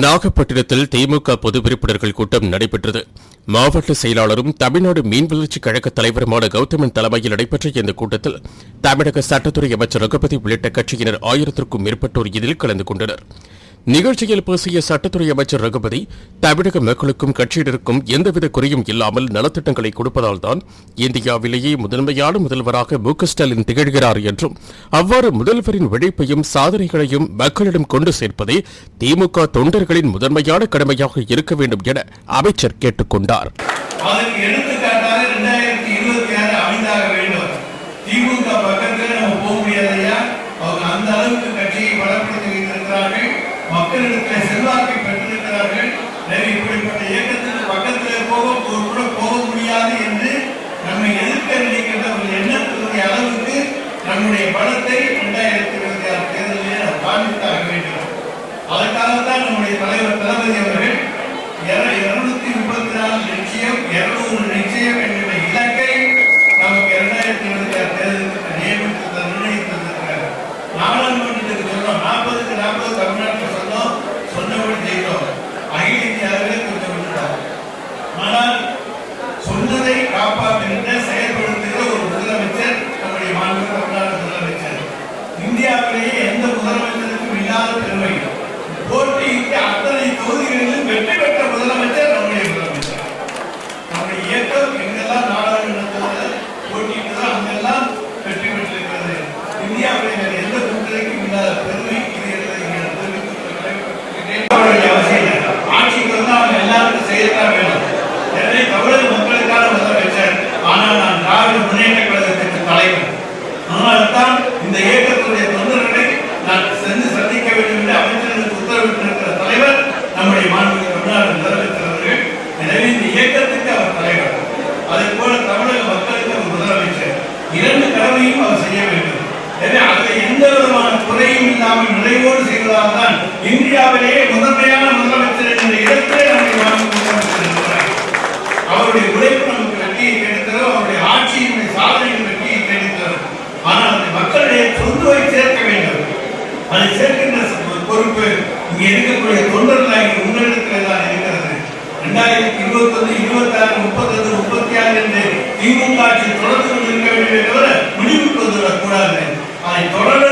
நாகப்பட்டினத்தில் திமுக பொது உறுப்பினர்கள் கூட்டம் நடைபெற்றது. மாவட்ட செயலாளரும் தமிழ்நாடு மீன் வளர்ச்சிக் கழக தலைவருமான கௌதமன் தலைமையில் நடைபெற்ற இந்த கூட்டத்தில் தமிழக சட்டத்துறை அமைச்சர் ரகுபதி உள்ளிட்ட கட்சியினர் ஆயிரத்திற்கும் மேற்பட்டோர் இதில் கலந்து கொண்டனர். நிகழ்ச்சியில் பேசிய சட்டத்துறை அமைச்சர் ரகுபதி தமிழக மக்களுக்கும் கட்சியினருக்கும் எந்தவித குறையும் இல்லாமல் நலத்திட்டங்களை கொடுப்பதால் தான் இந்தியாவிலேயே முதன்மையான முதல்வராக மு ஸ்டாலின் திகழ்கிறார் என்றும் அவ்வாறு முதல்வரின் உழைப்பையும் சாதனைகளையும் மக்களிடம் கொண்டு சேர்ப்பதே திமுக தொண்டர்களின் முதன்மையான கடமையாக இருக்க வேண்டும் என அமைச்சர் கேட்டுக் கொண்டார் அதற்கு எடுத்துக்காட்டாக ரெண்டாயிரத்தி இருபத்தி ஆறு அமைந்தாக வேண்டும் திமுக பக்கத்தில் நம்ம போக முடியாதையா அவங்க அந்த அளவுக்கு கட்சியை பலப்படுத்தி வைத்திருக்கிறார்கள் மக்களிடத்தில் செல்வாக்கை பெற்றிருக்கிறார்கள். எனவே இப்படிப்பட்ட இயக்கத்திற்கு பக்கத்தில் போகும் ஒரு கூட போக முடியாது என்று நம்மை எதிர்க்க நினைக்கின்ற ஒரு எண்ணத்தினுடைய அளவுக்கு நம்முடைய பலத்தை இரண்டாயிரத்தி இருபத்தி ஆறு தேர்தலிலே நாம் காண்பித்தாக வேண்டும். அதற்காகத்தான் நம்முடைய தலைவர் தளபதி அவர்கள் உண்மை போட்டியிட்டு அத்தனை தொகுதிகளிலும் வெற்றி பெற்ற முதலமைச்சர் நம்முடைய முதலமைச்சர். நம்முடைய இயக்கம் எங்கெல்லாம் நாடாளுமன்றத்தில் போட்டியிட்டதோ அங்கெல்லாம் வெற்றி பெற்றிருக்கிறது. இந்தியாவுடைய வேறு எந்த கூட்டணிக்கும் இல்லாத பெருமை இது என்பதை நான் தெரிவித்துக் அவசியம் ஆட்சிக்கு வந்து அவங்க எல்லாருக்கும் செய்யத்தான் வேண்டும். எனவே தமிழக மக்களுக்கான முதலமைச்சர். ஆனால் நான் திராவிட முன்னேற்ற கழகத்திற்கு தலைவர் அதனால்தான் இந்த இயக்கத்துடைய தொண்டர்களை நான் சென்று சந்திக்க வேண்டும் என்று அமைச்சர்களுக்கு உத்தரவிட்டிருக்கிற தலைவர் நம்முடைய மாண்புமிகு தமிழ்நாடு முதலமைச்சர் அவர்கள் எனவே இந்த இயக்கத்துக்கு அவர் தலைவர். அதே போல தமிழக மக்களுக்கு அவர் முதலமைச்சர். இரண்டு கடமையும் அவர் செய்ய வேண்டும். எனவே அதை எந்த விதமான குறையும் இல்லாமல் நிறைவோடு செய்வதால் தான் இந்தியாவிலேயே முதன்மையான முதலமைச்சர் என்ற இடத்திலே நம்முடைய மாண்புமிகு முதலமைச்சர் இருக்கிறார் அவருடைய உழைப்பு நமக்கு வெற்றியை கிடைத்ததோ அவருடைய ஆட்சியினுடைய சாதனைகள் வெற்றியை கிடைத்ததோ ஆனால் அதை மக்களிடையே கொண்டு போய் சேர்க்க வேண்டும். அதை சேர்க்கின்ற பொறுப்பு இங்கே இருக்கக்கூடிய தொண்டர்களாகி உங்களிடத்தில் தான் இருக்கிறது. ரெண்டாயிரத்தி இருபத்தி ஒன்று இருபத்தி ஆறு முப்பத்தொன்று முப்பத்தி ஆறு என்று திமுக ஆட்சி தொடர்ந்து கொண்டிருக்க வேண்டிய தவிர முடிவுக்கு வந்துவிடக்கூடாது. அதை தொடர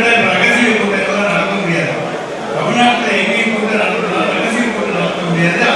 ரகசிய கூட்டத்தில் நடக்க முடியாது. தமிழ்நாட்டில் எங்கேயும் கூட்டம் நடத்தினாலும் ரகசிய கூட்டம் நடத்த முடியாது.